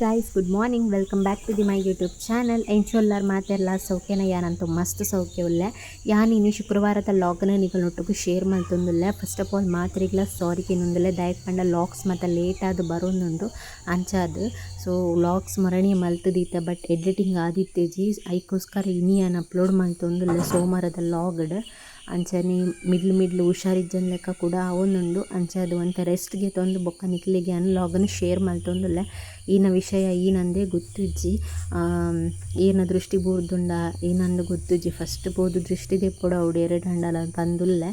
Guys good morning welcome back to the my YouTube channel ಎಂಚೊಲ್ಲಾರ್ ಮಾತೆಲ್ಲ ಸೌಖ್ಯನ ಯಾನಂತೂ ಮಸ್ತ್ ಸೌಖ್ಯ ಉಲ್ಲೆ. ಯಾನ್ ಇನ್ನು ಶುಕ್ರವಾರದ ಲಾಗ್ನ ನಿಗಳೊಟ್ಟಿಗೆ ಶೇರ್ ಮಾಡ್ತೊಂದಿಲ್ಲ. ಫಸ್ಟ್ ಆಫ್ ಆಲ್ ಮಾತ್ರಿಗ್ಲ ಸಾರಿಗೆ ನೊಂದಿಲ್ಲ ದಯಕ್ ಪಂಡ ಲಾಕ್ಸ್ ಮತ್ತು ಲೇಟ್ ಆದ್ ಬರೋಂದುಂಡು ಅಂಚಾದ್. ಸೊ ಲಾಕ್ಸ್ ಮರಣಿ ಮಲ್ತದೀತ ಬಟ್ ಎಡಿಟಿಂಗ್ ಆದಿತ್ತೇಜಿ ಐಕೋಸ್ಕರ ಇನಿಯನ್ ಅಪ್ಲೋಡ್ ಮಾಡ್ತೊಂದಿಲ್ಲ ಸೋಮವಾರದ ಲಾಗ್ಡ್ ಅಂಚನೆ ಮಿಡ್ಲ್ ಮಿಡ್ಲ್ ಹುಷಾರಿದ್ದನ್ ಲೆಕ್ಕ ಕೂಡ ಆವೊಂದುಂಡು. ಅದು ಒಂತೆ ರೆಸ್ಟ್ಗೆ ತೊಂದು ಬೊಕ್ಕ ನಿಕ್ಲಿಗೆ ಅನ್ ಲಾಗನ್ ಶೇರ್ ಮಲ್ತೊಂದುಲ್ಲೆ ಈನ ವಿಷಯ ಏನಂದೇ ಗೊತ್ತಿಜ್ಜಿ. ಏನ ದೃಷ್ಟಿ ಬೂರ್ದುಂಡ ಏನಂದು ಗೊತ್ತಿಜ್ಜಿ. ಫಸ್ಟ್ ಬೋದು ದೃಷ್ಟಿ ದೆಪ್ಪೊಡು ಅವಡು ಎರಡು ಹಂಡಲ ಬಂದುಲ್ಲೆ.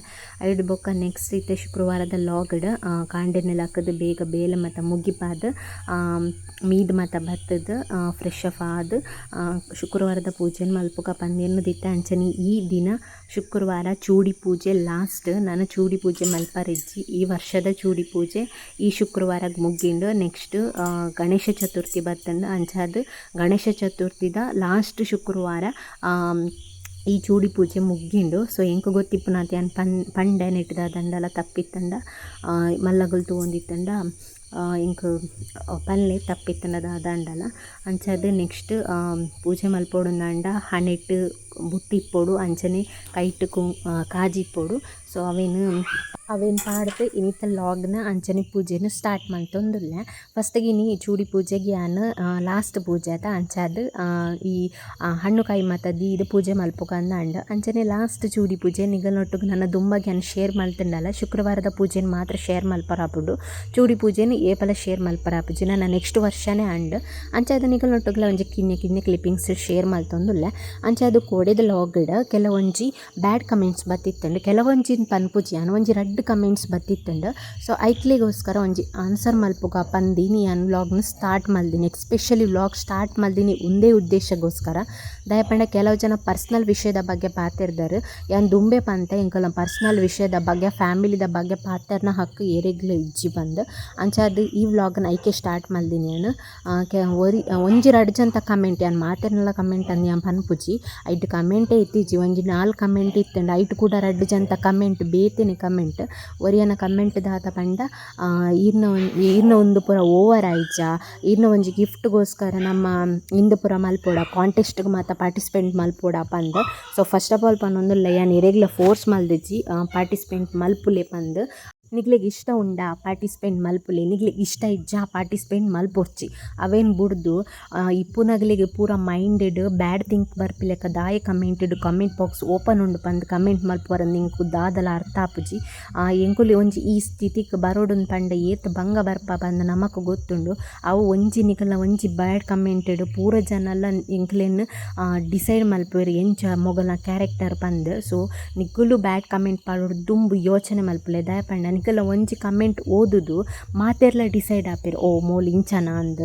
ಐಡ್ ಬೊಕ್ಕ ನೆಕ್ಸ್ಟ್ ಇತ್ತೆ ಶುಕ್ರವಾರದ ಲಾಗಡ್ ಕಾಂಡೆನೆಲ್ಲ ಹಾಕದು ಬೇಗ ಬೇಲೆ ಮತ್ತು ಮುಗಿಪಾದ ಮೀದ್ ಮತ್ತು ಬತ್ತದ ಫ್ರೆಶ್ ಅಪ್ ಆದ ಶುಕ್ರವಾರದ ಪೂಜೆನ ಮಲ್ಪುಕ ಪಂದ್ಯನು ದಿತ್ತ ಅಂಚನಿ ಈ ದಿನ ಶುಕ್ರವಾರ ಚೂಡಿ ಪೂಜೆ ಲಾಸ್ಟ್. ನಾನು ಚೂಡಿ ಪೂಜೆ ಮಲ್ಪರಿಜ್ಜಿ. ಈ ವರ್ಷದ ಚೂಡಿ ಪೂಜೆ ಈ ಶುಕ್ರವಾರಕ್ಕೆ ಮುಗಿಂಡು ನೆಕ್ಸ್ಟ್ ಗಣೇಶ ಚತುರ್ಥಿ ಬರ್ತಂದು. ಅಂಚಾದ್ ಗಣೇಶ ಚತುರ್ಥಿದ ಲಾಸ್ಟ್ ಶುಕ್ರವಾರ ಈ ಚೂಡಿ ಪೂಜೆ ಮುಗ್ಗಿಂಡು ಸೊ ಎಂಕ್ ಗೊತ್ತಿಪ್ಪುನಾತಿ ಅನ್ ಪನ್ ಪಂಡೆ ನೆಟ್ದ ದಂಡಲ ತಪ್ಪಿತ್ತಂಡ ಮಲ್ಲಗಳು ತಗೊಂಡಿತ್ತಂಡ ಇಂಕ ಪಲ್ಲೆ ತಪ್ಪಿತ್ತಂಡ ದಂಡಲ ಅಂಚದು ನೆಕ್ಸ್ಟ್ ಪೂಜೆ ಮಲ್ಪೊಡುಂದಾಂಡ ಹಣೆಟ್ ಬುಟ್ಟಿಪ್ಪೊಡು ಅಂಚನೆ ಕೈಟ್ ಕು ಕಾಜಿಪ್ಪೊಡು ಸೊ ಅವೇನು ಅವೇನು ಪಾಡ್ದು ಇನಿತ ಲಾಗ್ನ ಅಂಚನೆ ಪೂಜೆನ ಸ್ಟಾರ್ಟ್ ಮಂತೊಂದುಲ್ಲೆ ಫಸ್ಟಿಗೆ ಇನಿ ಚೂಡಿ ಪೂಜೆಗೆ ಯಾನ್ ಲಾಸ್ಟ್ ಪೂಜೆ ಅದ ಅಂಚಾದ್ ಈ ಹಣ್ಣು ಕಾಯಿ ಇದು ದೀದ್ ಪೂಜೆ ಮಲ್ಪಕಂದ ಅಂಡ್ ಅಂಚನೆ ಲಾಸ್ಟ್ ಚೂಡಿ ಪೂಜೆ ನಿಗಲ್ನೊಟ್ಟಿಗೆ ನನ್ನ ದುಂಬಗೆ ನಾನು ಶೇರ್ ಮಲ್ತಂಡಲ್ಲ ಶುಕ್ರವಾರದ ಪೂಜೆನ ಮಾತ್ರ ಶೇರ್ ಮಲ್ಪರಾಪುಡು ಚೂಡಿ ಪೂಜೆನ ಏಪಲ ಶೇರ್ ಮಲ್ಪರಾಪುಜಿ ನನ್ನ ನೆಕ್ಸ್ಟ್ ವರ್ಷನೇ ಅಂಡ್ ಅಂಚಾದ ನಿಗಲ್ನೊಟ್ಟಿಗೆ ಒಂಜಿ ಕಿನ್ನೆ ಕಿನ್ನೆ ಕ್ಲಿಪ್ಪಿಂಗ್ಸ್ ಶೇರ್ ಮಲ್ತೊಂದುಲ್ಲೆ. ಅಂಚಾದು ಕೋಡೆದ ಲಾಗ್ಡ್ ಕೆಲವೊಂಜಿ ಬ್ಯಾಡ್ ಕಮೆಂಟ್ಸ್ ಬತ್ತಿತ್ತಂಡು ಕೆಲವೊಂಜಿನ ಪೂಜೆ ಆನ್ ಒಂಜಿ ರಡ್ಡ್ ಕಮೆಂಟ್ಸ್ ಬತ್ತಿತ್ತುಂಡು ಸೊ ಐಕ್ಲಿಗೋಸ್ಕರ ಒಂಜಿ ಆನ್ಸರ್ ಮಲ್ಪುಗ, ಪಂದಿನಿ ಅನ್ ವ್ಲಾಗ್ನ ಸ್ಟಾರ್ಟ್ ಮಲ್ದಿನಿ ಎಕ್ಸ್ಪೆಷಲಿ ವ್ಲಾಗ್ ಸ್ಟಾರ್ಟ್ ಮಲ್ದಿನಿ ಒಂದೇ ಉದ್ದೇಶಗೋಸ್ಕರ. ದಯಪಂಡ ಕೆಲವು ಜನ ಪರ್ಸ್ನಲ್ ವಿಷಯದ ಬಗ್ಗೆ ಪಾತಿರ್ದರು. ಯಾನ್ ದುಂಬೆ ಪಂತೆ ಎಂಕಲ ಪರ್ಸ್ನಲ್ ವಿಷಯದ ಬಗ್ಗೆ ಫ್ಯಾಮಿಲಿದ ಬಗ್ಗೆ ಪಾತರ್ನ ಹಕ್ಕು ಏರೆಗ್ಲು ಇಜ್ಜಿ ಬಂದು ಅಂಚಾದ ಈ ವ್ಲಾಗ್ನ ಐಕೆ ಸ್ಟಾರ್ಟ್ ಮಲ್ದಿನಿ ಅನ್ನು ಕೆ, ಒರಿ ಒಂಜಿ ರಡ್ಜಂತ ಜಂತ ಕಮೆಂಟ್ ಯಾನ್ ಮಾತೆರ್ನಲ ಕಮೆಂಟ್ ಅಂದ್ ಯಾನ್ ಪನ್ಪುಜಿ ಐಟ್ ಕಮೆಂಟೇ ಇತ್ತೀಜಿ ಒಂಜಿ ನಾಲ್ ಕಮೆಂಟ್ ಇತ್ತಂಡ ಐಟ್ ಕೂಡ ರಡ್ಜಂತ ಜಂತ ಕಮೆಂಟ್ ಬೇತಿನಿ ಕಮೆಂಟ್ ಒರಿಯನ ಕಮೆಂಟ್ ದಾತ ಪಂಡ ಈರ್ನ ಈರ್ನ ಉಂದು ಪೂರ ಓವರ್ ಆಯ್ಜ ಈರ್ನ ಒಂಜಿ ಗಿಫ್ಟ್ಗೋಸ್ಕರ ನಮ್ಮ ಇಂದು ಪೂರ ಮಲ್ಪೊಡ ಕಾಂಟೆಸ್ಟ್ಗ್ ಮಾತ ಪಾರ್ಟಿಸಿಪೆಂಟ್ ಮಲ್ಪೊಡ ಪಂದ್. ಸೊ ಫಸ್ಟ್ ಆಫ್ ಆಲ್ ಪನ್ನೊಂದುಲ್ಲೆ ಯಾನ್ ಇರೆಗ್ಲ ಫೋರ್ಸ್ ಮಲ್ದಿಜ್ಜಿ ಪಾರ್ಟಿಸಿಪೇಟ್ ಮಲ್ಪುಲೆ ಪಂದ್. ನಿಕ್ಲೆಗ್ ಇಷ್ಟ ಉಂಡ ಪಾರ್ಟಿಸಿಪೇಟ್ ಮಲ್ಪುಲಿ, ನಿಗ್ಲಿಗೆ ಇಷ್ಟ ಇಜ್ಜ ಪಾರ್ಟಿಸಿಪೇಟ್ ಮಲ್ಪೊರ್ಚಿ ಅವೇನ್ ಬುಡ್ದು ಇಪ್ಪುನಗ್ಲಿಗೆ ಪೂರ ಮೈಂಡೆಡ್ ಬ್ಯಾಡ್ ಥಿಂಕ್ ಬರ್ಪಿಲೆಕ ದಾಯ ಕಮೆಂಟೆಡ್ ಕಮೆಂಟ್ ಬಾಕ್ಸ್ ಓಪನ್ ಉಂಡು ಪಂದ್ ಕಮೆಂಟ್ ಮಲ್ಪುವರ ನಿಂಕು ದಾದಲ ಅರ್ಥ ಆಪುಜಿ. ಎಂಕುಲಿ ಒಂಜಿ ಈ ಸ್ಥಿತಿಗ್ ಬರೋಡುನ್ ಪಂಡ ಏತ್ ಭಂಗ ಬರ್ಪ ಬಂದು ನಮಕ್ ಗೊತ್ತುಂಡು. ಅವು ಒಂಜಿ ನಿಗಲ ಒಂಜಿ ಬ್ಯಾಡ್ ಕಮೆಂಟೆಡ್ ಪೂರ ಜನಲ್ಲ ಎಂಕ್ಲೆನ್ ಡಿಸೈಡ್ ಮಲ್ಪುವೆರ್ ಎಂಚ ಮೊಗಲ ಕ್ಯಾರೆಕ್ಟರ್ ಪಂದ್. ಸೊ, ನಿಗ್ಗುಲು ಬ್ಯಾಡ್ ಕಮೆಂಟ್ ಪಾಡೋಡು ದುಂಬು ಯೋಚನೆ ಮಲ್ಪುಲೆ. ದಯ ನಿಕಲ್ನ ಒಂಜಿ ಕಮೆಂಟ್ ಓದುದು, ಮಾತೆರ್ಲ ಡಿಸೈಡ್ ಆಪೆರ್, ಓ ಮೋಲ್ ಇಂಚನ ಅಂದ್.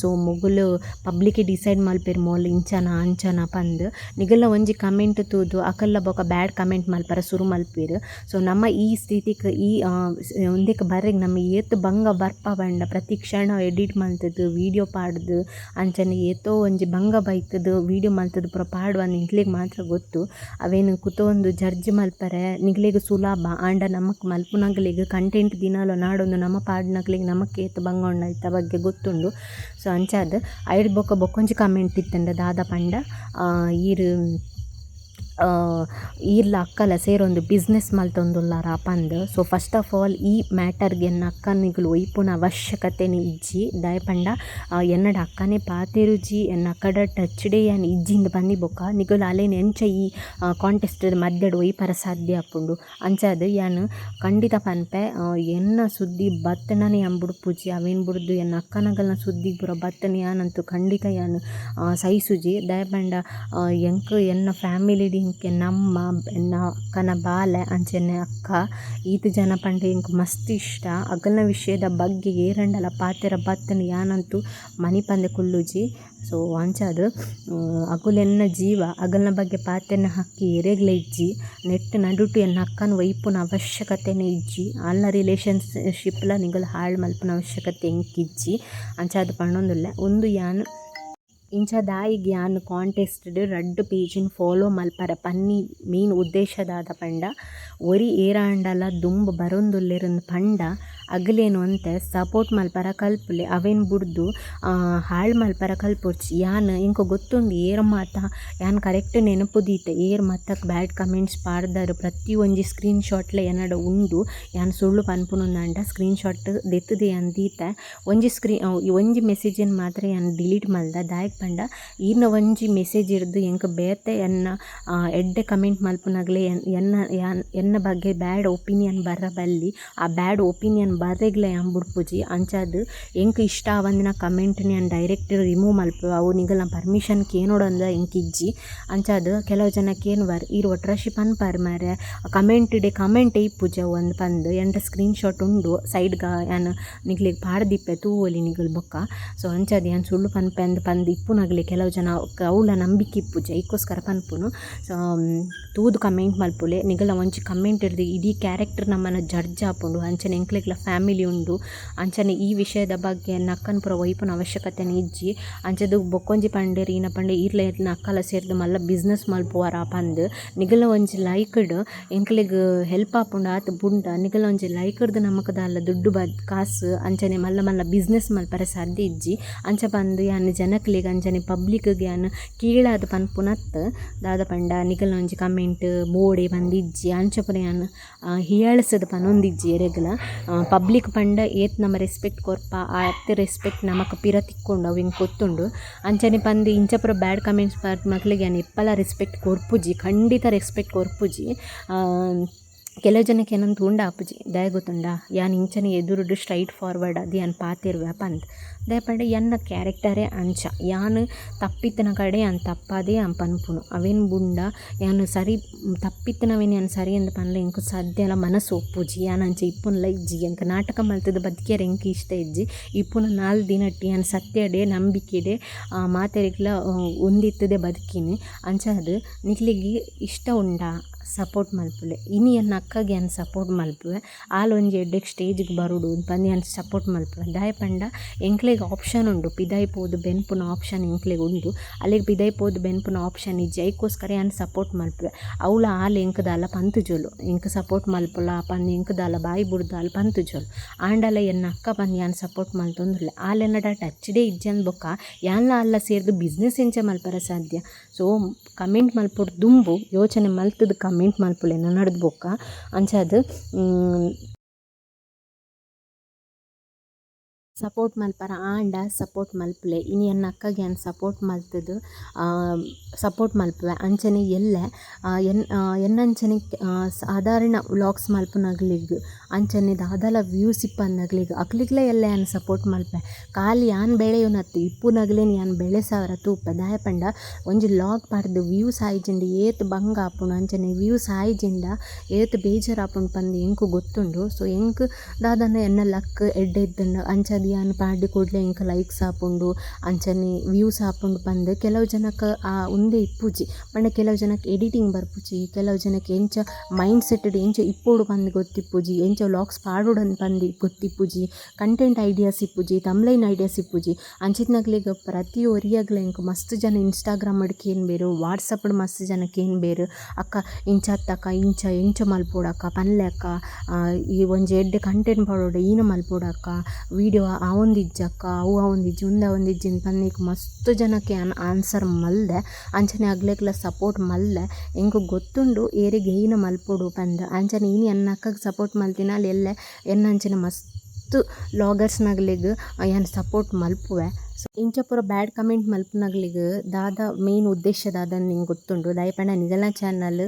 ಸೊ ಮೊಗುಲು ಪಬ್ಲಿಕ್ ಡಿಸೈಡ್ ಮಲ್ಪೆರ್, ಮೋಲ್ ಇಂಚನ, ಅಂಚನ ಪಂದ್. ನಿಗಲ್ಲ ಒಂಜಿ ಕಮೆಂಟ್ ತೂದು, ಅಕಲ್ಲ ಬೊಕ ಬ್ಯಾಡ್ ಕಮೆಂಟ್ ಮಲ್ಪರ ಸುರು ಮಲ್ಪೆರ್. ಸೊ ನಮ್ಮ ಈ ಸ್ಥಿತಿಗ್ ಈ ಉಂದೆಕ್ ಬರ್ರೆಗ್ ನಮ್ಮ ಏತ್ ಭಂಗ ಬರ್ಪ ಬಂಡ, ಪ್ರತಿ ಕ್ಷಣ ಎಡಿಟ್ ಮಲ್ತದ್ದು ವೀಡಿಯೋ ಪಾಡ್ದು, ಅಂಚನೆ ಏತೋ ಒಂಜಿ ಭಂಗ ಬೈತದ್ದು ವೀಡಿಯೋ ಮಲ್ತದ್ದು ಪೂರ ಪಾಡುವ ನಿಗ್ಲಿಗೆ ಮಾತ್ರ ಗೊತ್ತು. ಅವೇನು ಕುತೊಂದು ಜಡ್ಜ್ ಮಲ್ಪರೆ ನಿಗ್ಲಿಗೆ ಸುಲಭ, ಆಂಡ ನಮಕ್ ಮಲ್ಪುನಕ್ಲೆಗ್ ಕಂಟೆಂಟ್ ದಿನಾಲು ನಾಡೊಂದು ನಮ್ಮ ಪಾಡ್ನಕ್ಲೆಗ್ ನಮಕ್ ಏತ್ ಭಂಗ ಇತ್ತ ಬಗ್ಗೆ ಗೊತ್ತುಂಡು. ಸೊ ಅಂಚಾದ್ ಐಡ್ ಬೊಕ್ಕ ಬೊಕ್ಕೊಂಜಿ ಕಮೆಂಟ್ ಇತ್ತಂಡ ದಾದ ಪಂಡ. ಈರ್ ಈರ್ಲ ಅಕ್ಕಲ ಸೇರೊಂದು ಬಿಸ್ನೆಸ್ ಮಲ್ತೊಂದುಲ್ಲಾರ ಪಂದ್ ಸೊ ಫಸ್ಟ್ ಆಫ್ ಆಲ್ ಈ ಮ್ಯಾಟರ್ಗೆ ಎನ್ನ ಅಕ್ಕನಿಗುಲು ಒಯ್ಪುನ ಅವಶ್ಯಕತೆನೆ ಇಜ್ಜಿ ದಯಪಂಡ ಎನ್ನಡ ಅಕ್ಕನೆ ಪಾತೆರುಜಿ ಎನ್ನ ಟಚ್ ಡೇ ಯಾನ್ ಇಜ್ಜಿಂದ್ ಬನ್ನಿ ಬೊಕ ನಿಗುಲು ಅಲೆನ್ ಎಂಚ ಈ ಕಾಂಟೆಸ್ಟ್ ಮಧ್ಯಡ್ ಒಯ್ಪರ ಸಾಧ್ಯ ಆಪುಂಡು. ಅಂಚಾದ್ ಯಾನ್ ಖಂಡಿತ ಪನ್ಪೆ ಎನ್ನ ಸುದ್ದಿ ಬತ್ತನನೆ ಯಾನ್ ಬುಡ್ಪುಜಿ ಅವೇನ್ ಬುಡ್ದು ಎನ್ನ ಅಕ್ಕನಗಲ್ನ ಸುದ್ದಿ ಬರೋ ಬತ್ತನೆ ಯಾನಂತೂ ಖಂಡಿತ ಯಾನ್ ಸೈಸುಜಿ ದಯಪಂಡ ಎಂಕ್ ಎನ್ನ ಫ್ಯಾಮಿಲಿಡ್ ಇಂಕ್ ನಮ್ಮ ನ ಅಕ್ಕನ ಬಾಲೆ ಅಂಚನೆ ಅಕ್ಕ. ಈತ್ ಜನ ಪಂಡ ಎಂಕ್ ಮಸ್ತ್ ಇಷ್ಟ ಅಕಲ್ನ ವಿಷಯದ ಬಗ್ಗೆ ಏರಂಡಲ ಪಾತೆರ ಬತ್ತನ ಯಾನಂತೂ ಮನಿ ಪಂದೆ ಕುಲ್ಲುಜಿ. ಸೊ ಅಂಚಾದ್ ಅಗುಲೆನ್ನ ಜೀವ ಅಗಲ್ನ ಬಗ್ಗೆ ಪಾತೆರ್ನ ಹಕ್ಕಿ ಎರೆಗ್ಲ ಇಜ್ಜಿ. ನೆಟ್ಟ್ ನಡುಟು ಎನ್ನ ಅಕ್ಕನ ಒಯ್ಪುನ ಅವಶ್ಯಕತೆನೆ ಇಜ್ಜಿ. ಆಲ್ನ ರಿಲೇಷನ್ಶಿಪ್ಲ ನಿಗಲು ಹಾಳು ಮಲ್ಪುನ ಅವಶ್ಯಕತೆ ಎಂಕ್ ಇಜ್ಜಿ ಅಂಚಾದ್ ಪಂಡೊಂದುಲ್ಲೆ ಉಂದು ಯಾನ್ ಇಂಚ ದಾಯಿಗ್ ಯಾನ್ ಕಾಂಟೆಸ್ಟ್ಡ್ ರಡ್ಡ್ ಪೇಜಿನ್ ಫಾಲೋ ಮಲ್ಪರೆ ಪನ್ನಿ ಮೇನ್ ಉದ್ದೇಶ ದಾದ ಪಂಡ ಒರಿ ಏರಾಂಡಲ ದುಂಬು ಬರೊಂದುಲ್ಲೆರ್ ಪಂಡ ಅಗಲೇನು ಅಂತ ಸಪೋರ್ಟ್ ಮಲ್ಪರ ಕಲ್ಪುಲೆ ಅವೇನ್ ಬುಡ್ದು ಹಾಳು ಮಲ್ಪರ ಕಲ್ಪುರ್ಚಿ ಯಾನ್ ಇಂಕ ಗೊತ್ತೊಂದು ಏರ್ ಮಾತ, ಯಾನ್ ಕರೆಕ್ಟ್ ನೆನಪು ದೀತೆ ಏರ್ ಮಾತಕ್ ಬ್ಯಾಡ್ ಕಮೆಂಟ್ಸ್ ಪಾಡ್ದಾರು. ಪ್ರತಿ ಒಂಜಿ ಸ್ಕ್ರೀನ್ ಶಾಟ್ಲ ಎನ್ನಡ ಉಂಡು, ಯಾನ್ ಸುಳ್ಳು ಪನ್ಪುನುಂದಂಡ ಸ್ಕ್ರೀನ್ ಶಾಟ್ ದೆತ್ತುದೆ ಯಾನ್ ದೀತೆ. ಒಂಜಿ ಸ್ಕ್ರೀ ಒಂಜಿ ಮೆಸೇಜನ್ ಮಾತ್ರ ಯಾನ್ ಡಿಲೀಟ್ ಮಲ್ದ ದಾಯಕ್ ಪಂಡ. ಈರ್ನ ಒಂಜಿ ಮೆಸೇಜ್ ಇರ್ದು ಎಂಕ ಬೇತೆ ಎನ್ನ ಎಡ್ಡೆ ಕಮೆಂಟ್ ಮಲ್ಪುನಗ್ಲೆ ಎನ್ನ, ಯಾನ್, ಎನ್ನ ಬಗ್ಗೆ ಬ್ಯಾಡ್ ಒಪಿನಿಯನ್ ಬರ ಬಲ್ಲಿ. ಆ ಬ್ಯಾಡ್ ಒಪಿನಿಯನ್ ಬರೆಗ್ಲೆ ಅಂಬುಡ್ ಪೂಜಿ. ಅಂಚಾದ್ ಎಂಕ್ ಇಷ್ಟ ಆವಂದಿನ ಕಮೆಂಟ್ ಯಾನ್ ಡೈರೆಕ್ಟ್ ರಿಮೂವ್ ಮಲ್ಪ ಅವು ನಿಗಲ ಪರ್ಮಿಷನ್ ಕೇನೋಡಂದ ಎಂಕ್ ಇಜ್ಜಿ? ಅಂಚಾದ್ ಕೆಲವು ಜನಕ್ಕೆ ಏನು ಬರ್ ಈರ್ ಒಟ್ರಾಶಿ ಪನ್ಪಾರ್ ಮಾರೆ ಕಮೆಂಟ್ ಡೆ ಕಮೆಂಟ್ ಪೂಜ ಒಂದು ಪಂದ್. ಎಂಟ ಸ್ಕ್ರೀನ್ ಶಾಟ್ ಉಂಡು ಸೈಡ್ಗ ಯಾನ್ ನಿಗ್ಲಿಗೆ ಪಾಡ್ದಿಪ್ಪೆ ತೂವೊಲಿ ನಿಗಲ್ ಬೊಕ್ಕ. ಸೊ ಅಂಚಾದ್ ಯಾನ್ ಸುಳ್ಳು ಪನ್ಪೆ ಅಂದ್ ಪಂದ್ ಇಪ್ಪುನಗ್ಲಿ ಕೆಲವು ಜನ ಅವಳ ನಂಬಿಕೆ ಇಪ್ಪುಜ. ಇಕ್ಕೋಸ್ಕರ ಪನ್ಪುನು. ಸೊ ತೂದು ಕಮೆಂಟ್ ಮಲ್ಪುಲೆ. ನಿಗಲ ಒಂಜಿ ಕಮೆಂಟ್ ಇರ್ದು ಇಡೀ ಕ್ಯಾರೆಕ್ಟರ್ ನಮ್ಮನ್ನು ಜಡ್ಜ್ ಆಪುಂಡು ಅಂಚನೆ ಎಂಕ್ಲೆಗ್ಲ ಫ್ಯಾಮಿಲಿ ಉಂಡು, ಅಂಚನೆ ಈ ವಿಷಯದ ಬಗ್ಗೆ ನಕ್ಕನ್ ಪೂರ ಒಯ್ಪುನ ಅವಶ್ಯಕತೆ ಇಜ್ಜಿ, ಅಂಚದು ಬೊಕ್ಕೊಂಜಿ ಪಂಡೆರ್ ಈನ ಪಂಡೆ, ಇರ್ಲ ಇರ್ನ ಅಕ್ಕಲ ಸೇರ್ದು ಮಲ್ಲ ಬಿಸ್ನೆಸ್ ಮಲ್ಪುವಾರ ಪಂದ್, ನಿಗಲ ಒಂಜಿ ಲೈಕ್ಡ್ ಎಂಕ್ಲೆಗ್ ಹೆಲ್ಪ್ ಆಪುಂಡು ಆತ್ ಬುಂಡ, ನಿಗಲ ಒಂಜಿ ಲೈಕ್ಡ್ದು ನಮಕ್ ಅಲ್ಲ ದುಡ್ಡು ಬದ್ ಕಾಸು, ಅಂಚನೆ ಮಲ್ಲ ಮಲ್ಲ ಬಿಸ್ನೆಸ್ ಮಲ್ಪರೆ ಸಾಧ್ಯ ಇಜ್ಜಿ, ಅಂಚ ಪಂದ್ ಯಾನ್ ಜನಕ್ಲೆಗ್, ಅಂಚನೆ ಪಬ್ಲಿಕ್ಗೆ ಯಾನ್ ಕೀಳಾದ್ ಪನ್ಪುನತ್ ದಾದ ಪಂಡ ನಿಗಲ ಒಂಜಿ ಕಮೆಂಟ್ ಬೋಡೆ ಬಂದಿಜ್ಜಿ, ಅಂಚ ಯಾನ್ ಹಿಯಾಳ್ಸದ್ ಪನೊಂದಿಜ್ಜಿ ಎರೆಗ್ಲ ಪಬ್ಲಿಕ್ ಪಂಡ ಏತ್ ನಮ ರೆಸ್ಪೆಕ್ಟ್ ಕೊರ್ಪ, ಆ ಅತ್ ರೆಸ್ಪೆಕ್ಟ್ ನಮಕ್ ಪಿರ ತಿಕ್ಕೊಂಡು ಅವು ಹಿಂಗೆ ಗೊತ್ತುಂಡು ಅಂಚನೆ ಪಂದ್ ಇಂಚ ಪೂರ ಬ್ಯಾಡ್ ಕಮೆಂಟ್ಸ್ ಪಾರ್ಟ್ ಮಕ್ಳಿಗೆ ಯಾನ್ ಇಪ್ಪಲ ರೆಸ್ಪೆಕ್ಟ್ ಕೊರ್ಪುಜಿ, ಖಂಡಿತ ರೆಸ್ಪೆಕ್ಟ್ ಕೊರ್ಪುಜಿ. ಕೆಲವು ಜನಕ್ಕೆ ಏನಂತ ಉಂಡ ಅಪ್ಪಜಿ, ದಯ ಗೊತ್ತುಂಡ? ಯಾನ್ ಇಂಚನೆ ಎದುರುಡು ಸ್ಟ್ರೈಟ್ ಫಾರ್ವರ್ಡ್ ಅದು ಯಾನ್ ಪಾತಿರ್ವೆ ಪಂದ್ ದಯಪಡೆ ಪಂಡ ಎನ್ನ ಕ್ಯಾರೆಕ್ಟರೇ ಅಂಚ, ಯಾನ್ ತಪ್ಪಿತ್ತನ ಕಡೆ ಅನ್ ತಪ್ಪದೇ ಅನ್ ಪನ್ಪುನು. ಅವೇನ್ ಬುಂಡ, ಯಾನ್ ಸರಿ ತಪ್ಪಿತ್ತನವೇನು ಯಾನ್ ಸರಿ ಎಂದು ಪನ್ಲ ಎಂಕು ಸದ್ಯ ಸದ್ಯಲ ಮನಸ್ಸು ಒಪ್ಪುಜಿ, ಯಾನ್ ಅಂಚೆ ಇಪ್ಪುನಲ ಇಜ್ಜಿ. ಎಂಕ ನಾಟಕ ಮಲ್ತದ ಬದುಕಿಯರ್ ಎಂಕ್ ಇಷ್ಟ ಇಜ್ಜಿ. ಇಪ್ಪುನ ನಾಲ್ ದಿನಟ್ಟಿ ಯಾನ್ ಸತ್ಯಡೆ ನಂಬಿಕೆಡೆ ಮಾತೆರೆಗ್ಲ ಒಂದಿತ್ತದೆ ಬದುಕಿನಿ. ಅಂಚ ಅದು, ನಿಕ್ಲಿಗೆ ಇಷ್ಟ ಉಂಡ? ಸಪೋರ್ಟ್ ಮಲ್ಪುಲೆ. ಇನಿ ಎನ್ನ ಅಕ್ಕಗೆ ಯಾನ್ ಸಪೋರ್ಟ್ ಮಲ್ಪುವೆ. ಆಲ್ ಒಂಜಿ ಎಡ್ಡೆಗ್ ಸ್ಟೇಜ್ಗ್ ಬರುಡು ಪಂದ್ ಯಾನ್ ಸಪೋರ್ಟ್ ಮಲ್ಪುವೆ. ದಾಯೆ ಪಂಡ, ಎಂಕ್ಲೆಗ್ ಆಪ್ಷನ್ ಉಂಡು. ಪಿದಾಯ್ ಪೋದು ಬೆನ್ಪುನ ಆಪ್ಷನ್ ಎಂಕ್ಲೆಗ್ ಉಂಡು. ಅಲ್ಲಿಗೆ ಪಿದಾಯ್ ಪೋದು ಬೆನ್ಪುನ ಆಪ್ಷನ್ ಇಜ್ಜಿ. ಐಕೋಸ್ಕರ ಯಾನ್ ಸಪೋರ್ಟ್ ಮಲ್ಪುವೆ. ಅವ್ಲ ಆಲ್ ಎಂಕ್ ದಾಲ ಪಂತ್ ಜೋಲು. ಎಂಕ್ ಸಪೋರ್ಟ್ ಮಲ್ಪುಲ ಪಂದ್ ಎಂಕ್ ದಾಲ ಬಾಯಿ ಬುಡ್ದು ಆಲ್ ಪಂತ್ ಜೋಲು. ಆಂಡಲ ಎನ್ನ ಅಕ್ಕ ಪಂದ್ ಯಾನ್ ಸಪೋರ್ಟ್ ಮಲ್ತೊಂದುಲ್ಲೆ. ಆಲ್ ಟಚ್ ಡೇ ಇಜ್ಜಂದ್ ಬೊಕ್ಕ. ಯಾನ್ಲ ಅಲ್ಲ ಸೇರ್ದು ಬಿಸ್ನೆಸ್ ಎಂಚ ಮಲ್ಪರ ಸಾಧ್ಯ. ಸೊ ಕಮೆಂಟ್ ಮಲ್ಪುರ್ ದುಂಬು. ಯೋಚನೆ ಮಲ್ತುದು ಕಮೆಂಟ್ ಮಲ್ಪುಲೆನ ನಡ್ದು ಬೊಕ್ಕ ಅಂಚಾದ್ ಸಪೋರ್ಟ್ ಮಲ್ಪರ ಆಂಡ ಸಪೋರ್ಟ್ ಮಲ್ಪಲೆ. ಇನಿ ಎನ್ನ ಅಕ್ಕಗೆ ಯಾನ್ ಸಪೋರ್ಟ್ ಮಲ್ತುದು ಸಪೋರ್ಟ್ ಮಲ್ಪುವೆ. ಅಂಚನೆ ಎಲ್ಲ ಎನ್ ಎನ್ನಂಚನೆ ಸಾಧಾರಣ ವ್ಲಾಗ್ಸ್ ಮಲ್ಪುನಗ್ಲಿಗ್ ಅಂಚನೆ ದಾದಲ ವ್ಯೂಸ್ ಇಪ್ಪನ್ನಗ್ಲಿಗ್ ಅಕ್ಲಿಗ್ಲ ಎಲ್ಲ ಯಾನ್ ಸಪೋರ್ಟ್ ಮಲ್ಪೆ ಖಾಲಿ ಯಾನ್ ಬೆಳೆಯುನತ್ತು ಇಪ್ಪುನಗ್ಲೆನ್ ಯಾನ್ ಸಾವಿರ ತೂಪೆ. ದಾಯ ಪಂಡ, ಒಂಜಿ ಲಾಗ್ ಪಾಡ್ದು ವ್ಯೂಸ್ ಆಯ್ಜಿಂಡ ಏತ್ ಬಂಗ ಆಪುಂಡು ಅಂಚನೆ ವ್ಯೂಸ್ ಆಯ್ಜಿಂಡ ಏತ್ ಬೇಜಾರ್ ಆಪುಂಡು ಪಂದ್ ಎಂಕು ಗೊತ್ತುಂಡು. ಸೊ ಎಂಕ್ ದಾದನ ಎನ್ನ ಲಕ್ ಎಡ್ಡೆ ಇದ್ದನ್ನು ಅಂಚ ಯಾನ್ ಪಾಡ್ಡೆ ಕೂಡಲೇ ಇಂಕ ಲೈಕ್ಸ್ ಆಪುಂಡು ಅಂಚನೆ ವ್ಯೂಸ್ ಆಪುಂಡು ಪಂದ್ ಕೆಲವು ಜನಕ್ಕೆ ಆ ಉಂದೆ ಇಪ್ಪುಜಿ ಪಂಡ ಕೆಲವು ಜನಕ್ಕೆ ಎಡಿಟಿಂಗ್ ಬರ್ಪುಜಿ, ಕೆಲವು ಜನಕ್ಕೆ ಎಂಚ ಮೈಂಡ್ ಸೆಟ್ಡ್ ಎಂಚ ಇಪ್ಪೊಡು ಪಂದ್ ಗೊತ್ತಿಪ್ಪುಜಿ, ಎಂಚ ವ್ಲಾಗ್ಸ್ ಪಾಡೊಡು ಪಂದ್ ಗೊತ್ತಿಪ್ಪುಜಿ ಕಂಟೆಂಟ್ ಐಡಿಯಾಸ್ ಇಪ್ಪುಜಿ ತಮ್ಲೈನ್ ಐಡಿಯಾಸ್ ಇಪ್ಪುಜಿ. ಅಂಚಿತ್ನಕ್ಲೆಗ್ ಪ್ರತಿ ಒರಿಯಾಗ್ಲೆ ಎಂಕ್ ಮಸ್ತ್ ಜನ ಇನ್ಸ್ಟಾಗ್ರಾಮ್ ಅಡ್ಕೆ ಏನು ಬೇರು ವಾಟ್ಸಪ್ ಮಸ್ತ್ ಜನಕ್ಕೆ ಏನು ಬೇರು, ಅಕ್ಕ ಇಂಚ ಅತ್ತಕ್ಕ ಇಂಚ ಎಂಚ ಮಲ್ಪೋಡಕ್ಕ ಪನ್ಲೆ ಅಕ್ಕ ಈ ಒಂಜಿ ಎಡ್ಡೆ ಕಂಟೆಂಟ್ ಪಾಡೋಡ, ಈನ ಮಲ್ಪೋಡಕ್ಕ ವೀಡಿಯೋ ಆ ಇಜ್ಜಕ್ಕ ಅವು ಆ ಒಂದಿಜ್ಜಿ ಉಂದು ಆ ಒಂದಿಜ್ಜಿ ಅಂದ್ ಮಸ್ತ್ ಜನಕ್ಕೆ ಆನ್ಸರ್ ಮಲ್ದೆ. ಅಂಚನೆ ಅಗ್ಲೆಗ್ಲ ಸಪೋರ್ಟ್ ಮಲ್ಲೆ ಎಂಕ್ ಗೊತ್ತುಂಡು ಏರಿ ಗೈನ ಮಲ್ಪೊಡು ಪಂದ್. ಅಂಚನೆ ಇನಿ ಎನ್ನ ಅಕ್ಕಗ್ ಸಪೋರ್ಟ್ ಮಲ್ತಿನ ಎಲ್ಲೆ ಅಂಚನೆ ಮಸ್ತ್ ಲಾಗರ್ಸ್ನಗ್ಲೆಗ್ ಯಾನ್ ಸಪೋರ್ಟ್ ಮಲ್ಪುವೆ. ಇಂಚ ಬ್ಯಾಡ್ ಕಮೆಂಟ್ ಮಲ್ಪುನಗ್ಲಿಗ್ ದಾದ ಮೇನ್ ಉದ್ದೇಶ ದಾದನ್ ನಿಂಗೆ ಗೊತ್ತುಂಡು ದಾಯೆ ಪಂಡ ನಿಗಲ್ನ ಚಾನಲ್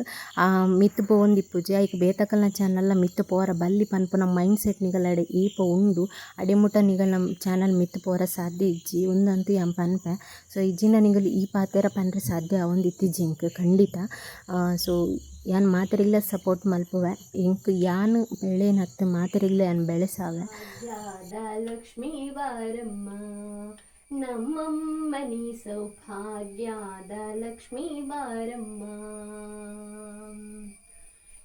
ಮಿತ್ ಪೋವೊಂದಿಪ್ಪುಜಿ ಐಕ್ ಬೇತಕಲ್ನ ಚಾನಲ್ನ ಮಿತ್ ಪೋರ ಬಲ್ಲಿ ಪನ್ಪುನ ಮೈಂಡ್ ಸೆಟ್ ನಿಗಲಡ್ ಏಪ ಉಂಡು. ಅಡೆಮುಟ ನಮ್ಮ ಚಾನಲ್ ಮಿತ್ ಪೋರ ಸಾಧ್ಯ ಇಜ್ಜಿ, ಉಂದಂತೂ ಯಾನ್ ಪನ್ಪೆ. ಸೊ, ಇಜ್ಜಿನ ನಿಗಲ್ ಈ ಪಾತೆರ ಪನ್ರೆ ಸಾಧ್ಯ ಅವೊಂದಿತ್ತಿಜ್ಜಿ ಇಂಕ್ ಖಂಡಿತ. ಸೊ, ಯಾನ್ ಮಾತೆರಿಲ್ಲ ಸಪೋರ್ಟ್ ಮಲ್ಪುವೆ, ಇಂಕ್ ಯಾನ್ ಬೆಳೆನತ್ ಮಾತೆರಿಲ್ಲ ಯಾನ್ ಬೆಳೆಸಾವೆ ಲಕ್ಷ್ಮೀ ನಮ್ಮಮ್ಮ ನೀ ಸೌಭಾಗ್ಯದ ಲಕ್ಷ್ಮೀ ಬಾರಮ್ಮ.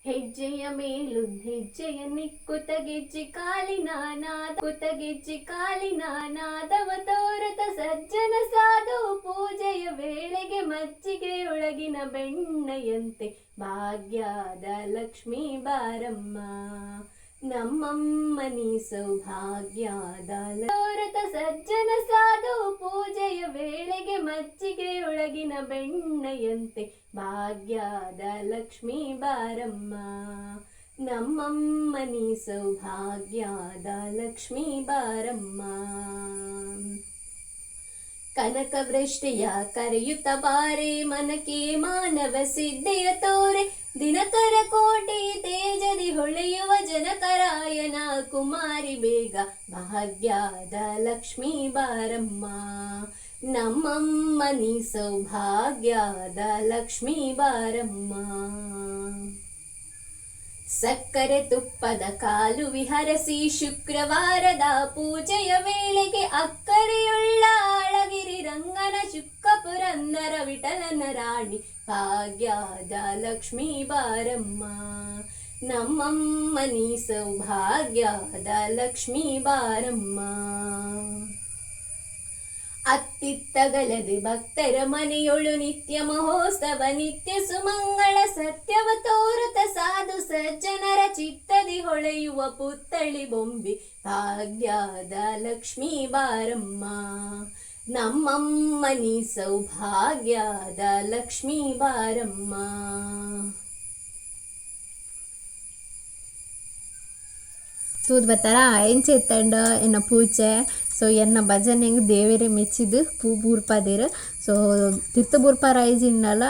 ಹೆಜ್ಜೆಯ ಮೇಲು ಹೆಜ್ಜೆಯ ನಿಕ್ಕುತ ಗೆಜ್ಜಿ ಕಾಲಿನ ನಾದ ಕುತ ಗೆಜ್ಜಿ ಕಾಲಿನ ನಾದವ ತೋರತ ಸಜ್ಜನ ಸಾಧು ಪೂಜೆಯ ವೇಳೆಗೆ ಮಜ್ಜಿಗೆಯೊಳಗಿನ ಬೆಣ್ಣೆಯಂತೆ ಭಾಗ್ಯದ ಲಕ್ಷ್ಮೀ ಬಾರಮ್ಮ. ನಮ್ಮಮ್ಮನಿ ಸೌಭಾಗ್ಯದ ಲೋರತ ಸಜ್ಜನ ಸಾಧು ಪೂಜೆಯ ವೇಳೆಗೆ ಮಜ್ಜಿಗೆಯೊಳಗಿನ ಬೆಣ್ಣೆಯಂತೆ ಭಾಗ್ಯದ ಲಕ್ಷ್ಮೀ ಬಾರಮ್ಮ. ನಮ್ಮಮ್ಮನಿ ಸೌಭಾಗ್ಯದ ಲಕ್ಷ್ಮೀ ಬಾರಮ್ಮ. ಕನಕ ವೃಷ್ಟಿಯ ಕರೆಯುತ್ತ ಬಾರೆ ಮನಕ್ಕೆ ಮಾನವ ಸಿದ್ಧೆಯ ತೋರೆ. ದಿನಕರ ಕೋಟೆ ತೇಜದಿ ಹೊಳೆಯುವ ಜನಕರಾಯನ ಕುಮಾರಿ ಬೇಗ ಭಾಗ್ಯದ ಲಕ್ಷ್ಮೀ ಬಾರಮ್ಮ. ನಮ್ಮಮ್ಮನಿ ಸೌಭಾಗ್ಯದ ಲಕ್ಷ್ಮೀ ಬಾರಮ್ಮ. ಸಕ್ಕರೆ ತುಪ್ಪದ ಕಾಲು ವಿಹರಸಿ ಶುಕ್ರವಾರದ ಪೂಜೆಯ ವೇಳೆಗೆ ಅಕ್ಕರೆಯುಳ್ಳ ಅಳಗಿರಿ ರಂಗನ ಶುಕ್ಕ ಪುರಂದರ ವಿಠಲನ ರಾಣಿ ಭಾಗ್ಯದ ಲಕ್ಷ್ಮೀ ಬಾರಮ್ಮ. ನಮ್ಮಮ್ಮನಿ ಸೌಭಾಗ್ಯದ ಲಕ್ಷ್ಮೀ ಬಾರಮ್ಮ. ಅತ್ತಿತ್ತಗಲದು ಭಕ್ತರ ಮನೆಯೊಳು ನಿತ್ಯ ಮಹೋತ್ಸವ, ನಿತ್ಯ ಸುಮಂಗಳ ಸತ್ಯವ ತೋರುತ ಸಾಧು ಸಜ್ಜನರ ಚಿತ್ತದಿ ಹೊಳೆಯುವ ಪುತ್ತಳಿ ಬೊಂಬಿ. ಭಾಗ್ಯದ ಲಕ್ಷ್ಮೀ ಬಾರಮ್ಮ, ನಮ್ಮಮ್ಮನಿ ಸೌಭಾಗ್ಯದ ಲಕ್ಷ್ಮೀ ಬಾರಮ್ಮ. ತೂದ್ ಬತ್ತಾರ ಚೇತಂಡ ಎನ್ನ ಪೂಜೆ? ಸೊ ಎನ್ನ ಭಜನೆಗೆ ದೇವೆರೆ ಮೆಚ್ಚಿದ್ದು? ಪೂ ಬೂರ್ಪಾದೇರು. ಸೊ ತೀರ್ಥ ಬೂರ್ಪಾರ ಐಜಿಂಡಲ್ಲ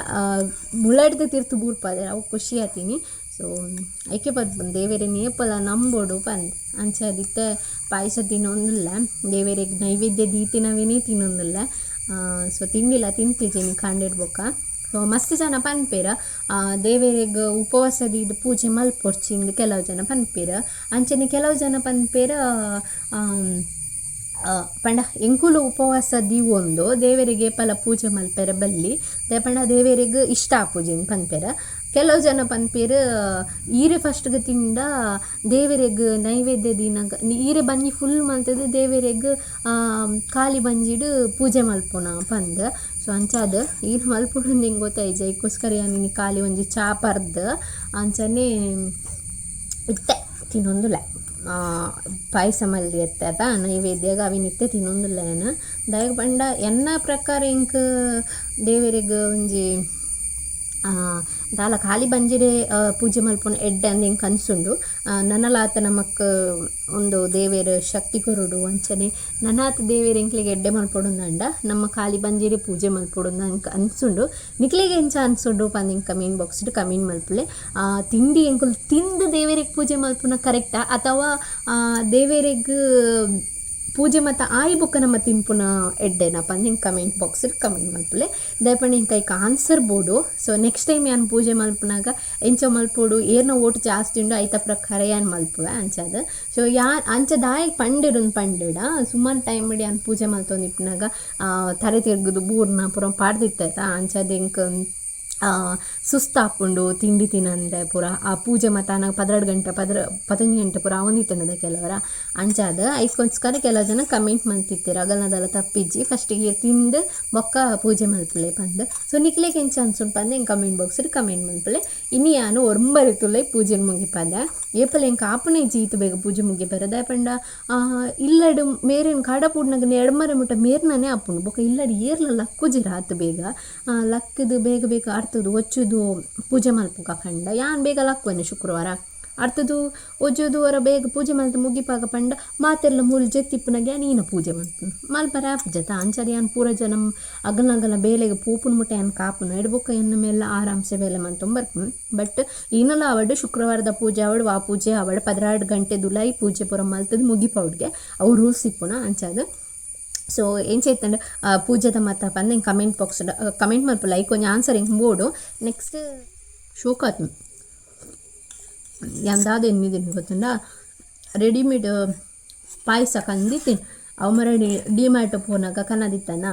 ಮುಳ್ಳಾಡಿದ ತೀರ್ಥ ಬೂರ್ಪಾದೇರು. ಅವು ಖುಷಿ ಆತೀನಿ ಸೊ ಐಕೆ ಬಂದು, ದೇವರೇ ನೇಪಲ ನಂಬೋಡು ಬಂದು ಅಂಚೆ ಅದಿತ್ತೆ ಪಾಯಸ ತಿನ್ನೊಂದಿಲ್ಲ. ದೇವರಿಗೆ ನೈವೇದ್ಯ ದೀತಿನವೇನೇ ತಿನ್ನೊಂದಿಲ್ಲ. ಸೊ ತಿಂಡಿಲ್ಲ ತಿಂತಿದ್ದೀನಿ ಕಂಡಿಡ್ಬೋಕ. ಸೊ ಮಸ್ತ್ ಜನ ಪನ್ಪೇರ. ದೇವರಿಗೆ ಉಪವಾಸದ ಇದು ಪೂಜೆ ಮಲ್ಪೊರ್ಚಿಂದು ಕೆಲವು ಜನ ಪನ್ಪೇರ. ಅಂಚನೆ ಕೆಲವು ಜನ ಪನ್ಪೇರ ಪಂಡ, ಎಂಕುಲು ಉಪವಾಸ ಒಂದು ದೇವರಿಗೆ ಪಲ ಪೂಜೆ ಮಲ್ಪೆರ ಬಲ್ಲಿ. ದೇ ಪಂಡ, ದೇವರಿಗೆ ಇಷ್ಟ ಪೂಜೆನ್ ಪನ್ಪೆರ. ಕೆಲವು ಜನ ಪನ್ಪೇರು, ಈರೆ ಫಸ್ಟ್ಗೆ ತಿಂಡ ದೇವರಿಗೆ ನೈವೇದ್ಯ ದಿನಾಗ ಈರೆ ಬಂಜಿ ಫುಲ್ ಮಲ್ತದ, ದೇವರಿಗೆ ಖಾಲಿ ಬಂಜಿಡು ಪೂಜೆ ಮಲ್ಪೋಣ ಪಂದ್. ಸೊ, ಅಂಚಾದ ಈರು ಮಲ್ಪುಡು ನಿಂಗೆ ಗೊತ್ತಾಯ್ತು ಇದಕ್ಕೋಸ್ಕರ ನಿನಗೆ ಖಾಲಿ ಒಂಜಿ ಚಾ ಪರ್ದ್. ಅಂಚನೆ ಇತ್ತೆ ತಿನ್ನೊಂದುಲ್ಲ. ಪಾಯಸ ಮಲ್ದಿ ಎತ್ತದ ನೈವೇದ್ಯಗ ಅವಿನಿತ್ತೆ ತಿನ್ನೊಂದುಲ್ಲೇನ ದಯಗ್ ಪಂಡ ಎನ್ನ ಪ್ರಕಾರ ಇಂಕ್ ದೇವರಿಗೆ ಒಂಜಿ ದಾಲ ಖಾಲಿ ಬಂಜಿರೆ ಪೂಜೆ ಮಲ್ಪುನ ಎಡ್ಡೆ ಅಂದ್ ಕನ್ಸುಂಡು. ನನಲಾತ ನಮಕ್, ಒಂದು ದೇವೇರ ಶಕ್ತಿ ಕೊರುಡು ಅಂಚನೆ ನನಾತ ದೇವೇರ ಎಂಕ್ಲಿಗೆ ಎಡ್ಡೆ ಮಲ್ಪೊಡುಂದಂಡ ನಮ್ಮ ಖಾಲಿ ಬಂಜಿರೆ ಪೂಜೆ ಮಲ್ಪೊಡುಂದ ಅಂಕ್ ಅನ್ಸುಂಡು. ನಿಕ್ಲಿಗೆ ಎಂಚ ಅನ್ಸುಂಡು? ಪಂದ್ ಇಂಕ್ ಕಮೆಂಟ್ ಬಾಕ್ಸ್ ಕಮೆಂಟ್ ಮಲ್ಪುಲೆ ತಿಂಡಿ ಎಂಕುಲು ತಿಂದು ದೇವೇರಿಗೆ ಪೂಜೆ ಮಲ್ಪುನ ಕರೆಕ್ಟಾ? ಅಥವಾ ದೇವರಿಗೆ ಪೂಜೆ ಮತ್ತು ಆಯಿ ಬುಕ್ಕ ನಮ್ಮ ತಿಂಪುನ ಎಡ್ಡೆನಪ್ಪ? ಹಿಂಗೆ ಕಮೆಂಟ್ ಬಾಕ್ಸಲ್ಲಿ ಕಮೆಂಟ್ ಮಲ್ಪಲೆ. ದಯಪಂಡ ಹಿಂಗೆ ಕೈಗೆ ಆನ್ಸರ್ ಬೋಡು. ಸೊ ನೆಕ್ಸ್ಟ್ ಟೈಮ್ ಯಾನ್ ಪೂಜೆ ಮಲ್ಪನಾಗ ಎಂಚ ಮಲ್ಪೋಡು, ಏರ್ನ ಓಟ್ ಜಾಸ್ತಿ ಉಂಡು, ಐತ ಪ್ರಕಾರ ಏನು ಮಲ್ಪುವೆ? ಅಂಚದ. ಸೊ ಯಾ ಅಂಚ ದಾಯ್ ಪಂಡಿರುನ್ ಪಂಡಿಡ, ಸುಮಾರು ಟೈಮ್ ಇಡಿ ಯಾನ್ ಪೂಜೆ ಮಲ್ತೊಂದಿಪ್ಪನಾಗ ತರೆ ತಿರ್ಗದು ಬೂರ್ನ ಪುರ ಪಾಡ್ದಿತ್ತ ಅಂಚದ ಹಿಂಗೆ ಸುಸ್ತಾಪುಂಡು, ತಿಂಡಿ ತಿನ್ನಂದೆ ಪೂರ, ಆ ಪೂಜೆ ಮತಾನ ಅನಾಗ ಪದ್ರೆರಡು ಗಂಟೆ, ಪದ್ರ ಪತ್ತೊಂದು ಗಂಟೆ ಪೂರ ಅವನಿತ್ತನದ ಕೆಲವರ. ಅಂಚಾದ ಐಕೋಸ್ಕರ ಕೆಲವು ಜನ ಕಮೆಂಟ್ ಮಲ್ತಿತ್ತೀರ ಅಗಲ್ನದೆಲ್ಲ ತಪ್ಪಿಜ್ಜಿ ಫಸ್ಟಿಗೆ ತಿಂದು ಮೊಕ್ಕ ಪೂಜೆ ಮಲ್ಪಲೆ ಪಂದು. ಸೊ ನಿಕ್ಲೆಗೆ ಎಂಚ ಅನ್ಸುಂಡು ಪಂದು, ಹಿಂಗೆ ಕಮೆಂಟ್ ಬಾಕ್ಸಲ್ಲಿ ಕಮೆಂಟ್ ಮಲ್ಪಲೆ ಇನ್ನು ಯಾನು ಒರಂಬರಿತುಲೆ ಪೂಜೆ ಮುಗಿಪಂದೆ ಏಪಲ್ ಹೆಂಗೆ ಆಪಣೆ ಜೀತು ಬೇಗ ಪೂಜೆ ಮುಗಿ ಮುಗಿಬಾರ ಪಂಡ. ಇಲ್ಲಡು ಮೇರಿನ ಕಾಡಪೂಡ್ನಾಗ ಎಡಮರೆ ಮುಟ್ಟ ಮೇರ್ನೇ ಆಪುಂಡು ಬೊಕ್ಕ ಇಲ್ಲಡು ಏರ್ಲ ಲಕ್ಕುಜಿ ರಾತ್ ಬೇಗ. ಲಕ್ಕದು ಬೇಗ ಬೇಗ ಆಡ್ತದು ಒಚ್ಚುದು ಪೂಜೆ ಮಲ್ಪುಗ ಕಂಡ ಯಾನ್ ಬೇಗ ಲಾಕ್ವನ್ನು ಶುಕ್ರವಾರ? ಅರ್ಥದು ಒಜ್ಜೋದು ವರ ಬೇಗ ಪೂಜೆ ಮಲ್ತ ಮುಗಿಪಾಗ ಪಂಡ ಮಾತೆಲ್ಲ ಮೂಲು ಜೆತ್ತಿಪ್ಪನಾಗ ನೀನು ಪೂಜೆ ಮಲ್ಪುನು ಮಲ್ಪರ ಜತ ಅಂಚರಿ ಯಾನ್ ಪೂರ ಜನ ಅಗಲಗಲ ಬೇಲೆಗೆ ಪೂಪುನ್ ಮುಟ್ಟೆ ಕಾಪುನ ಕಾಪುನು ಎಡ್ಬೊಕ್ಕ ಎನ್ನ ಮೇಲೆ ಆರಾಮ್ಸೆ ಬೇಲೆ ಮಂತೊಂಬ ಬರ್ತೀನಿ ಬಟ್ ಏನಲ್ಲ ಅವಡು ಶುಕ್ರವಾರದ ಪೂಜೆ ಅವಡು ಆ ಪೂಜೆ ಅವಡು ಪದಿನಾರು ಗಂಟೆ ದುಲಾಯಿ ಪೂಜೆ ಪೂರ ಮುಗಿಪ ಮುಗಿಪೌಡ್ಗೆ ಅವು ರೂಲ್ಸ್ ಇಪ್ಪುನ ಅಂಚದು ಸೊ ಏನು ಚೈತಂಡ ಪೂಜೆದ ಮಾತ ಬಂದು ಹಿಂಗೆ ಕಮೆಂಟ್ ಬಾಕ್ಸ್ ಕಮೆಂಟ್ ಮಲ್ಪ ಲೈಕ್ ಕೊಂಚ ಆನ್ಸರ್ ಹಿಂಗೆ ಬೋಡು ನೆಕ್ಸ್ಟ್ ಶೋಕಾತ್ ಎಂದಾದ ಎನ್ನಿದ್ದೀನಿ ಗೊತ್ತಂಡ? ರೆಡಿಮೇಡ್ ಪಾಯಸ ಕಂದಿತ್ತೀನಿ. ಅವು ಮರ ಡಿಮ್ಯಾಟೊ ಪೋನಾಗ ಕನ್ನದಿತ್ತನ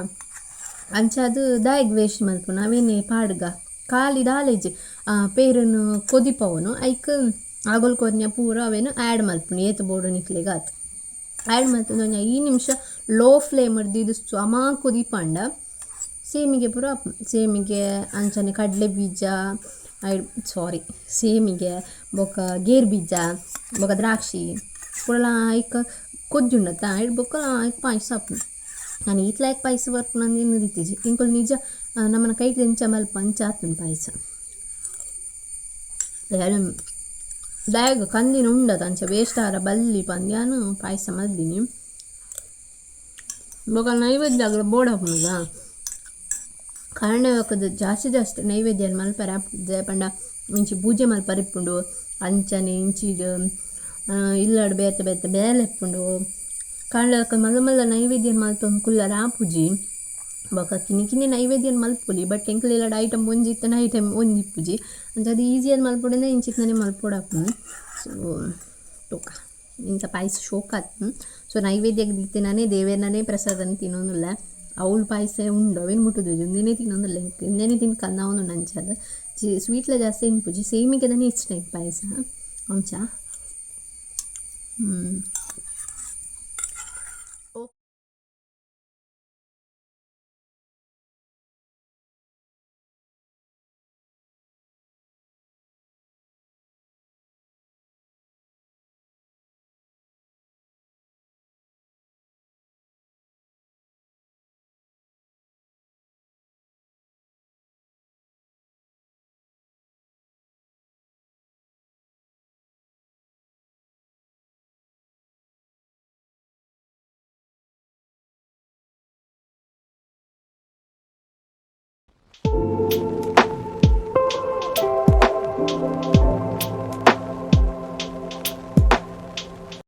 ಅಂಚಾದು ದಾಯಿಗೆ ವೇಸ್ಟ್ ಮಲ್ಪು ನಾವೇನೇ ಪಾಡ್ಗ? ಖಾಲಿ ದಾಲೇಜ್ ಪೇರನ್ನು ಕೊದಿಪವನು, ಐಕ್ ಆಗೋಲ್ ಕೊದ್ನ ಪೂರ ಅವೇನು ಆ್ಯಡ್ ಮಲ್ಪುನು ಏತ್ ಬೋರ್ಡು ನಿಕ್ಲಿಗಾತ್ ಆ್ಯಡ್ ಮಾಡ್ತಂದು ಒಂಜ ಈ ನಿಮಿಷ ಲೋ ಫ್ಲೇಮ್ ಹಿಡ್ದು ಸಮ ಕುದಿಪಂಡ ಸೇಮಿಗೆ ಪೂರ ಸೇಮಿಗೆ ಅಂಚನೆ ಕಡಲೆ ಬೀಜ ಸಾರಿ ಸೇಮಿಗೆ ಬೊಕ ಗೇರ್ ಬೀಜ ಬೊಕ ದ್ರಾಕ್ಷಿ ಪುರಲ ಐಕ್ ಕೊಜ್ಜುಂಡತ್ತ ಐಡ್ ಬೊಕ್ಕ ಐಕ್ ಪಾಯಸ ಆಪುಂಡು ನಾನು ಈತ್ಲಾಯಕ್ ಪಾಯಸ ವರ್ಪು ನಾನು ಏನು ರೀತಿಜಿ ಇಂಕೊಲ್ ನಿಜ ನಮ್ಮನ್ನ ನಮ್ಮನ ಕೈಟ್ ಎಂಚ ಮಲ್ಪ, ಅಂಚ ಆತುಂಡು ಪಾಯಸ. ದಾಯಗ ಕಂದಿನ ಉಂಡದ ಅಂಚ ವೇಸ್ಟ್ ಆರ ಬಲ್ಲಿ ಪಂದ್ಯಾನು ಪಾಯಸ ಮಲ್ದಿನಿ ಬೊಕ ನೈವೇದ್ಯ ಬೋರ್ಡ್ ಹಾಪುನುಗ ಕಾರಣ ಜಾಸ್ತಿ ಜಾಸ್ತಿ ನೈವೇದ್ಯ ಮಲ್ಪರ ಪಂಡ ಇಂಚಿ ಪೂಜೆ ಮಲ್ಪರಿಪ್ಪುಂಡು ಅಂಚನೆ ಇಂಚಿ ಇಲ್ಲಡ್ ಬೇತೆ ಬೇತೆ ಬೇಲೆ ಇಪ್ಪುಂಡು ಕಾಂಡಕ್ಕ ಮಲ್ಲ ಮಲ್ಲ ನೈವೇದ್ಯ ಮಲ್ತೊಂದು ಕುಲ್ಲರ ಆಪುಜಿ ಬೊಕ ಕಿನಿ ಕಿನಿ ನೈವೇದ್ಯನ ಮಲ್ಪುಲಿ ಬಟ್ ಎಂಕ್ಲೆಲ್ಲ ಐಟಮ್ ಒಂಜಿ ಇತ್ತನ ಐಟಮ್ ಒಂಜಿ ಇಪ್ಪುಜಿ. ಅಂಚ ಅದು ಈಸಿಯಾಗಿ ಮಲ್ಪೊಡನೆ ಇಂಚಿತ್ತನೇ ಮಲ್ಪೊಡಾಪುನು ಸೊ ಟೋಕ. ಇಂಚ ಪಾಯಸ ಶೋಕ ಆತು. ಸೊ ನೈವೇದ್ಯಕ್ಕೆ ದಿತ್ತಿನಾನೇ ದೇವೇರನೇ ಪ್ರಸಾದನ ತಿನ್ನೋದಿಲ್ಲ ಅವಳು ಪಾಯಸ ಉಂಡು, ಅವೇನು ಮುಟ್ಟುದು ಒಂದಿನೇ ತಿನ್ನೋದಿಲ್ಲ ಇಂದೇನೆ ತಿನ್ಕಂದ ಕನ್ನವನು ನಂಚದ. ಜಿ ಸ್ವೀಟ್ಲ ಜಾಸ್ತಿ ಏನು ಪೂಜಿ. ಸೇಮಿಗೆ ಇಷ್ಟ ಪಾಯಸ. ಅಂಚ ಹ್ಞೂ